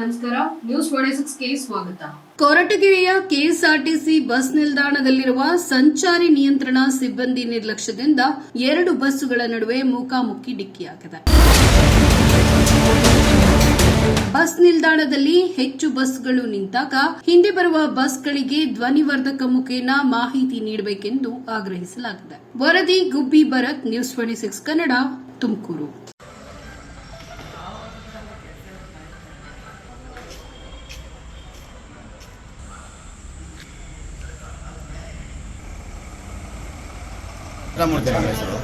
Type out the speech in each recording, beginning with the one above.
ನಮಸ್ಕಾರ ನ್ಯೂಸ್ ಸಿಕ್ಸ್ಗೆ ಸ್ವಾಗತ. ಕೊರಟಗೆರೆಯ KSRTC bus ನಿಲ್ದಾಣದಲ್ಲಿರುವ ಸಂಚಾರಿ ನಿಯಂತ್ರಣ ಸಿಬ್ಬಂದಿ ನಿರ್ಲಕ್ಷ್ಯದಿಂದ ಎರಡು ಬಸ್ಸುಗಳ ನಡುವೆ ಮುಖಾಮುಖಿ ಡಿಕ್ಕಿಯಾಗಿದೆ. ಬಸ್ ನಿಲ್ದಾಣದಲ್ಲಿ ಹೆಚ್ಚು ಬಸ್ಗಳು ನಿಂತಾಗ ಹಿಂದೆ ಬರುವ ಬಸ್ಗಳಿಗೆ ಧ್ವನಿವರ್ಧಕ ಮುಖೇನ ಮಾಹಿತಿ ನೀಡಬೇಕೆಂದು ಆಗ್ರಹಿಸಲಾಗಿದೆ. ವರದಿ Gubbi Bharat news twenty six Kannada, Tumakuru. Ramamurthy ನಮ್ಮ ಹೆಸರು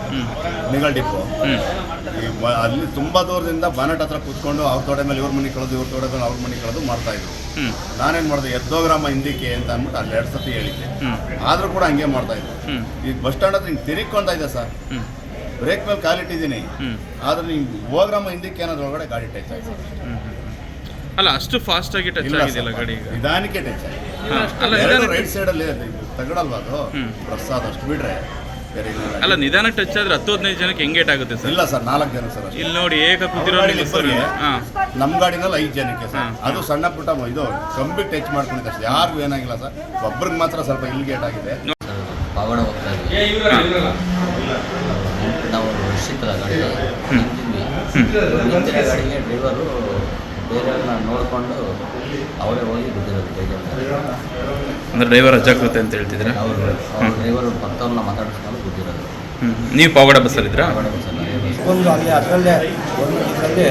ನಿಗಲ್ ಡಿಪ್ಪು. ಈ ಬ- ಅಲ್ಲಿ ತುಂಬಾ ದೂರದಿಂದ ಬಾನೆಟ್ ಹತ್ರ ಕೂತ್ಕೊಂಡು ಅವ್ರ ತೋಡೆ ಮೇಲೆ ಇವ್ರ ಮನೆ ಕಳೆದು ಇವ್ರ ತೋಟ ಮೇಲೆ ಅವ್ರ ಮನೆ ಕಳೆದು ಮಾಡ್ತಾ ಇದ್ರು. ನಾನೇನ್ ಮಾಡಿದೆ ಎದ್ದೋಗ್ರಾಮ ಹಿಂದಿಕೆ ಅಂತ ಅಂದ್ಬಿಟ್ಟು ಅಲ್ಲಿ ಎರಡು ಸತಿ ಹೇಳಿದ್ದೆ. ಆದ್ರೂ ಕೂಡ ಹಂಗೆ ಮಾಡ್ತಾ ಇದ್ರು. ಈಗ ಬಸ್ ಸ್ಟ್ಯಾಂಡ್ ಹತ್ರ ಹಿಂಗೆ ತಿರುಗ್ಕೊಂತ ಇದೆ ಸರ್. ಬ್ರೇಕ್ ಮೇಲೆ ಕಾಲಿಟ್ಟಿದ್ದೀನಿ ಆದ್ರೆ ನೀವು ಗ್ರಾಮ ಹಿಂದಿಕ್ಕೆ ಏನಾದ್ರು ಒಳಗಡೆ ಗಾಡಿ ಟಚ್ ಆಯ್ತು. ಅಲ್ಲ ಅಷ್ಟು ಫಾಸ್ಟ್ ಆಗಿ ಟಚ್ ಆಗಿದೆಯಲ್ಲ ಗಾಡಿ ಈಗ? ನಿಧಾನಕ್ಕೆ ಟಚ್ ಆಯ್ತು. ಹಾ, ಅಲ್ಲ ಎರಡು ನಿಧಾನ ರೈಟ್ ಸೈಡಲ್ಲಿ ತಗಡಲ್ವಾ ಅದು? ಪ್ರಸಾದ್ ಅಷ್ಟು ಬಿಡ್ರೆ ಬೇರೆ ಅಲ್ಲ ನಿಧಾನ ಟಚ್ ಆದ್ರೆ ಹತ್ತು ಹದಿನೈದು ಜನಕ್ಕೆ ಹೆಂಗೇಟ್ ಆಗುತ್ತೆ ಸರ್? ಇಲ್ಲ ಸರ್ ನಾಲ್ಕು ಜನ ಸರ್ ಅಷ್ಟೇ. ಇಲ್ಲಿ ನೋಡಿ ಏಕ ಕೂತಿರೋ ಅವ್ರ ಗಾಡಿಲಿ ಇಬ್ಬರಿಗೆ, ಹಾ. ನಮ್ಮ ಗಾಡಿನಲ್ಲಿ ಐದು ಜನಕ್ಕೆ ಸರ್. ಅದು ಸಣ್ಣ ಪುಟ್ಟ ಮ- ಇದು ಕಂಬಿ ಟಚ್ ಮಾಡ್ಕೊಂಡಿದ್ದೆ ಅಷ್ಟೇ. ಯಾರಿಗೂ ಏನಾಗಿಲ್ಲ ಸರ್. ಒಬ್ರಿಗೆ ಮಾತ್ರ ಸ್ವಲ್ಪ ಇಲ್ಲಿ ಗೇಟ್ ಆಗಿದೆ. ಪಾವಡ ಹೋಗ್ತಾ ಇದ್ವಿ ನಾವು ಶೀತಲ ಗಾಡಿ ನಿಂತಿದ್ವಿ ನಿಂತಿರೋ ಗಾಡಿಗೆ ಡ್ರೈವರು ಬೇರೆಯವ್ರನ್ನ ನೋಡಿಕೊಂಡು ಅವರೇ ಹೋಗಿ ಬಿದ್ದಿರೋದು ಬೇಜಾರು. ಅಂದ್ರೆ ಡ್ರೈವರ್ ಅಜಾಗ್ರತೆ ಅಂತ ಹೇಳ್ತಿದ್ರೆ ಅವರು ಡ್ರೈವರ್ ಪಕ್ಕದವ್ರನ್ನ ಮಾತಾಡಿಸ್ಕೊಂಡು ಬಿದ್ದಿರೋದು ನೀವು ಪಾವಗಡ ಬಸ್ಸಲ್ಲಿದ್ರಾ ಪಾವಡ ಬಸ್ಸಲ್ಲ ಒಂದು ಅಲ್ಲಿ. ಅದರಲ್ಲೇ ಒಂದು ಇದರಲ್ಲಿ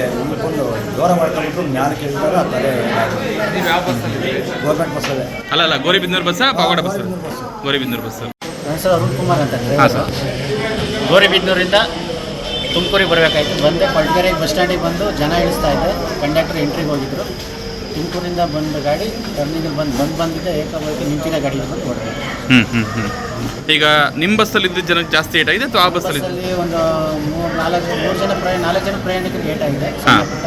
ಒಂದು ದೂರ ಮಾಡ್ಕೊಂಡ್ಬಿಟ್ಟು ಜ್ಞಾನ ಕೇಳಿದಾಗ ತಲೆ ಗೌರ್ಮೆಂಟ್ ಬಸ್ಸಲ್ಲೇ ಅಲ್ಲ. ಅಲ್ಲ Gauribidanur ಬಸ್ಸಾ Pavagada bus? Gauribidanur bus. Bus. ನನ್ನ ಹೆಸರು ಅರುಣ್ ಕುಮಾರ್ ಅಂತ ಹಾಂ ಸರ್. ಗೌರಿಬಿದನೂರಿಂದ ತುಮಕೂರಿಗೆ ಬರಬೇಕಾಯ್ತು. ಬಂದೆ ಕೊಳಗೇರಿ ಬಸ್ ಸ್ಟ್ಯಾಂಡಿಗೆ ಬಂದು ಜನ ಇಳಿಸ್ತಾ ಇದ್ದೆ. ಕಂಡಕ್ಟರ್ ಎಂಟ್ರಿಗೆ ಹೋಗಿದ್ರು. ತುಮಕೂರಿಂದ ಬಂದ ಗಾಡಿ ಟರ್ನಿಂಗ್ ಬಂದು ಬಂದು ಬಂದಿದ್ದೆ ಏಕವಾಗಿ ನಿಂತಿನ ಗಾಡಿ ಬಂದು ಹೊಡೆದೆ ಹ್ಮ್ ಹ್ಮ್ ಹ್ಮ್. ಈಗ ನಿಮ್ಮ ಬಸ್ಸಲ್ಲಿ ಇದ್ದ ಜನಕ್ಕೆ ಜಾಸ್ತಿ ಏಟ್ ಆಗಿದೆ ಅಥವಾ ಆ ಬಸ್ಸಲ್ಲಿ ಒಂದು ಮೂರು ನಾಲ್ಕು ಮೂರು ಜನ ಪ್ರಯಾಣ ನಾಲ್ಕು ಜನ ಪ್ರಯಾಣಿಕರಿಗೆ ಏಟ್ ಆಗಿದೆ ಸಣ್ಣ ಪುಟ್ಟ.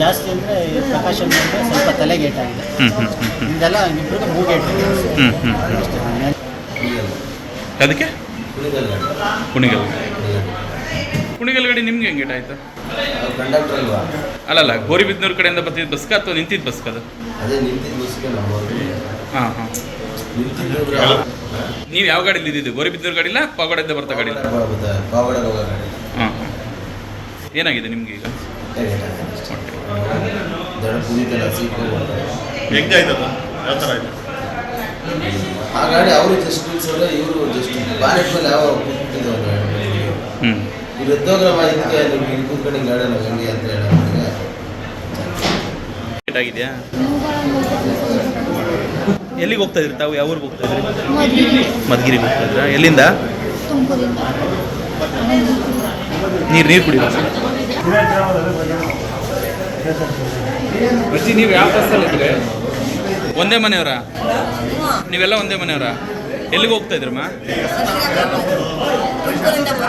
ಜಾಸ್ತಿ ಅಂದರೆ ಪ್ರಕಾಶ್ ಅಂದರೆ ಸ್ವಲ್ಪ ತಲೆಗೆ ಏಟ್ ಆಗಿದೆ ಹ್ಮ್ ಹ್ಮ್ ಹ್ಮ್. ಹ್ಮ್ ಇದೆಲ್ಲ ಇಬ್ಬರಿಗೂ ಮೂಗೇಟ್ ಹ್ಮ್ ಹ್ಮ್ ಹ್ಮ್. ಅದಕ್ಕೆ ಕುಣಿಗಲ್ ಕುಣಿಗಲ್ ಕುಣಿಗಲ್. ಗಾಡಿ ನಿಮ್ಗೆ ಹೆಂಗೆ ಆಯ್ತು? ಕಂಡಕ್ಟರ್ ಅಲ್ವಾ? ಅಲ್ಲಲ್ಲ ಗೋರಿಬಿದ್ನೂರು ಕಡೆಯಿಂದ ಬರ್ತಿದ್ದ ಬಸ್ಕ ಅಥವಾ ನಿಂತಿದ್ದ ಬಸ್ಕ ಅದು? ಅದೇ ನಿಂತಿದ್ದ ಬಸ್ಗೆ ನಮ್ಮ ಹಾಂ ಹಾಂ. ನೀವು ಯಾವ ಗಾಡಿಲಿ ಇದ್ದಿದ್ದು? ಗೋರಿಬಿದ್ನೂರು ಗಾಡಿಲ್ಲ ಪಾವಗಡದಿಂದ ಬರ್ತಾ ಗಾಡಿ ಪಾವಡ ಹೋಗೋ ಗಾಡಿ. ಹಾಂ ಹಾಂ. ಏನಾಗಿದೆ ನಿಮ್ಗೆ ಈಗ? ದಡ ಕುಣಿತಲ್ಲ ಸೀಟ್ ಹೆಂಗಾಯ್ತದ ಯಾವ ಥರ ಆಯ್ತು? ಆ ಗಾಡಿ ಅವರು ಜಸ್ಟ್ ನಿಲ್ಸೋರೆ ಇವರು ಜಸ್ಟ್ ಬಾನೆಟ್ ಮೇಲೆ ಯಾವ ಕೂತ್ಬಿಟ್ಟಿದ್ದಾರೆ ಹ್ಞೂ ಇದಕ್ಕೆ ನೀವು ಇಲ್ಲಿ ಕೂತ್ಕೊಂಡು ಹಿಂಗೆ ಆಡೋಣ ಹೆಂಗೆ ಅಂತ ಹೇಳೋರಿಗೆ ಆಗಿದೆಯಾ? ಎಲ್ಲಿಗೆ ಹೋಗ್ತಾ ಇದ್ರಿ ತಾವು? ಯಾವ ಊರಿಗೆ ಹೋಗ್ತಾ ಇದ್ರಿ? ಮದ್ಗಿರಿಗೆ ಹೋಗ್ತಾ ಇದ್ರಾ? ಎಲ್ಲಿಂದ? ನೀರು ನೀರು ಕುಡಿ ನೀವು ಯಾವ ಬಸ್ಸಲ್ಲಿದ್ರೆ ಒಂದೇ ಮನೆಯವರ? ನೀವೆಲ್ಲ ಒಂದೇ ಮನೆಯವರ? ಎಲ್ಲಿಗೆ ಹೋಗ್ತಾ ಇದ್ರಮ್ಮ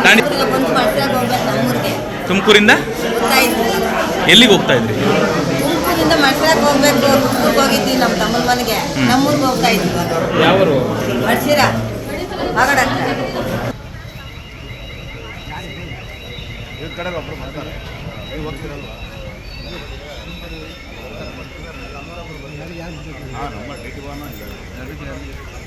ದಾಂಡಿ ತುಮಕೂರಿಂದ ಎಲ್ಲಿಗೆ ಹೋಗ್ತಾ ಇದ್ರಿ? ತುಮಕೂರಿಂದ ಮಡ್ಸಿರಾಕ್ ಹೋಗ್ಬೇಕು. ತುಮಕೂರ್ಗೆ ಹೋಗಿದ್ವಿ ನಮ್ಮ ತಮ್ಮನ ಮನೆಗೆ. ನಮ್ಮೂರ್ಗೆ ಹೋಗ್ತಾ ಇದ್ವಿ ಯಾವರು? ಮಡ್ಸಿರ. ಆಗಡ ಒಬ್ರು ಹೋಗ್ತಾರೆ ಬಿಡಿ